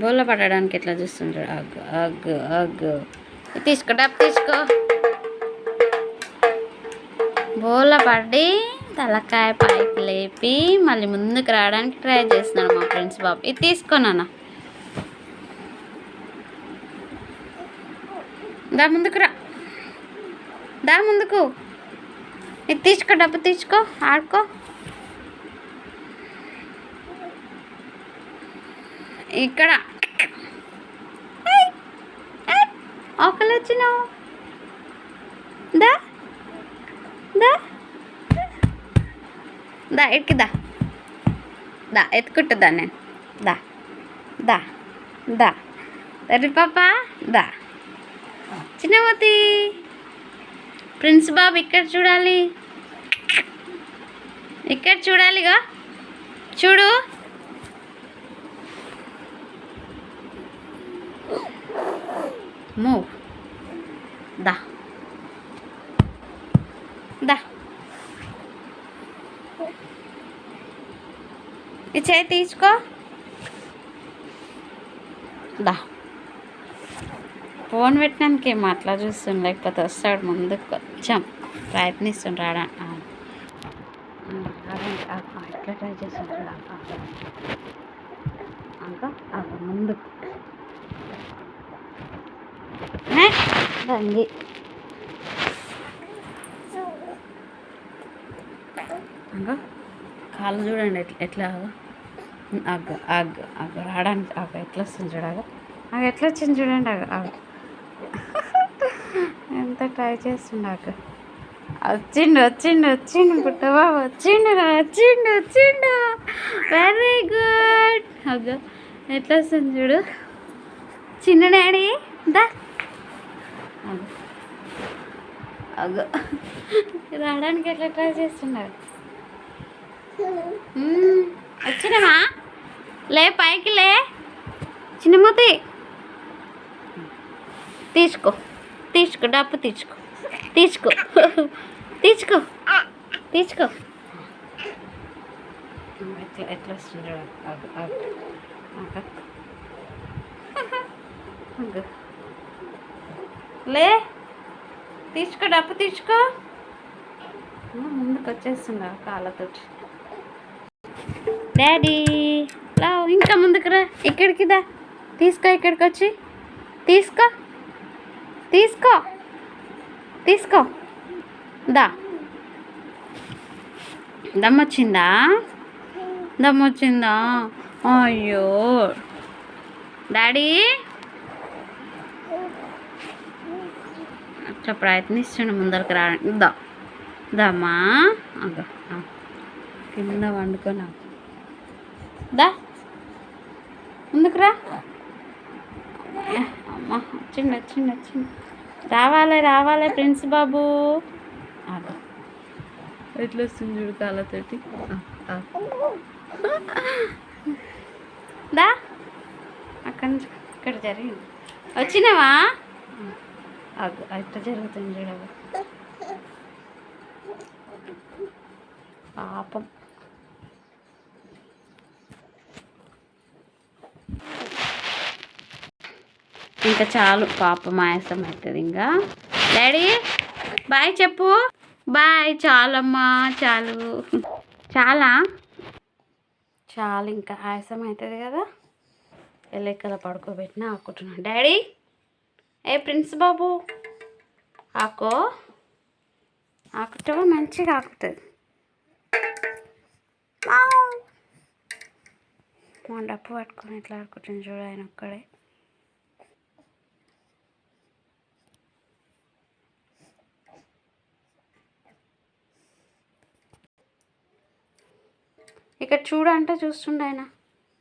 బోల పడడానికి ఎట్లా చూస్తుంటాడు? అగ్ అగ్గు అగ్. తీసుకో డబ్బు తీసుకో. బోల పడి తలకాయ పైకి లేపి మళ్ళీ ముందుకు రావడానికి ట్రై చేస్తున్నాడు మా ఫ్రెండ్స్ బాబు. ఇది తీసుకోనా దా ముందుకు రా. దా ముందుకు. ఇది తీసుకో డబ్బు తీసుకో ఆడుకో. ఇక్కడ. ఆకలి వచ్చినావు. దా దా దా ఎక్కి దా. దా ఎత్తుకుంటుందా నేను. దా దా దా. సరే పాప దా. చిన్నమతి ప్రిన్స్ బాబు ఇక్కడ చూడాలి. ఇక్కడ చూడాలిగా. చూడు. మూవ్ దా దా ఈ చేయి తీసుకో. దా ఫోన్ పెట్టడానికి ఏం అట్లా చూస్తుండు లేకపోతే వస్తాడు ముందుకు. కొంచెం ప్రయత్నిస్తుండు రాడా? ఇట్లా ట్రై చేస్తుంటాడు ఇంకా ముందుకు. రండి ఇంకా కాళ్ళు చూడండి ఎట్లా ఎట్లా అగ్గ అగ్గ అగ్గ రావడానికి అగ్గ ఎట్లా వస్తుంది చూడగా అగ్గ ఎట్లా వచ్చింది చూడండి అగ్గ అగ్గ ఎంత ట్రై చేస్తుండ అగ్గ వచ్చిండు వచ్చిండు వచ్చిండు పుట్టబాబు వచ్చిండు రా వచ్చిండు వచ్చిండు. వెరీ గుడ్ అగ్గ ఎట్లా వస్తుంది చూడు. చిన్న డాడీ దా. అగ్గ రావడానికి ఎట్లా ట్రై చేస్తున్నాడు మ్మ్. వచ్చినమా లే పైకి లే. చిన్నమూతి. తీసుకో. తీసుకో డప్పు తీసుకో. తీసుకో. తీసుకో. తీసుకో. ఎట్లా వస్తుంది లే తీసుకో డప్పు తీసుకో. ముందుకు వచ్చేస్తుండ కాళ్ళతోటి. డాడీ లా ఇంకా ముందుకు రా ఇక్కడికి దా. తీసుకో ఇక్కడికి వచ్చి. తీసుకో తీసుకో తీసుకో. దా. దమ్మొచ్చిందా? దమ్మొచ్చిందా? అయ్యో. డాడీ. అట్లా ప్రయత్నిస్తుండు ముందరికి రావడానికి దా దమ్మా అగ్గ. కింద వండుకొని. దా. ముందుకు రా ఏ, అమ్మ. వచ్చిండు వచ్చిండు వచ్చిండు రావాలి రావాలి ప్రిన్స్ బాబు. ఎట్లా వస్తుంది చూడు కాళ్ళతోటి. దా. అక్కడి నుంచి ఇక్కడ జరిగింది. వచ్చినావా? అట్లా జరుగుతుంది చూడవు పాపం. ఇంకా చాలు పాపం ఆయాసం అవుతుంది ఇంకా. డాడీ బాయ్ చెప్పు. బాయ్ చాలమ్మా చాలు. చాలా? చాలు ఇంకా ఆయాసం అవుతుంది కదా. ఎల్లెక్కల పడుకోబెట్టిన ఆకుంటున్నాను డాడీ? ఏ ప్రిన్స్ బాబు? ఆకో? ఆకుతావా? మంచిగా ఆకుతుంది మా డప్పు పట్టుకొని ఎట్లా ఆడుకుంటుంది చూడు ఆయన ఒక్కడే. ఇక్కడ చూడంటే అంటే ఆయన.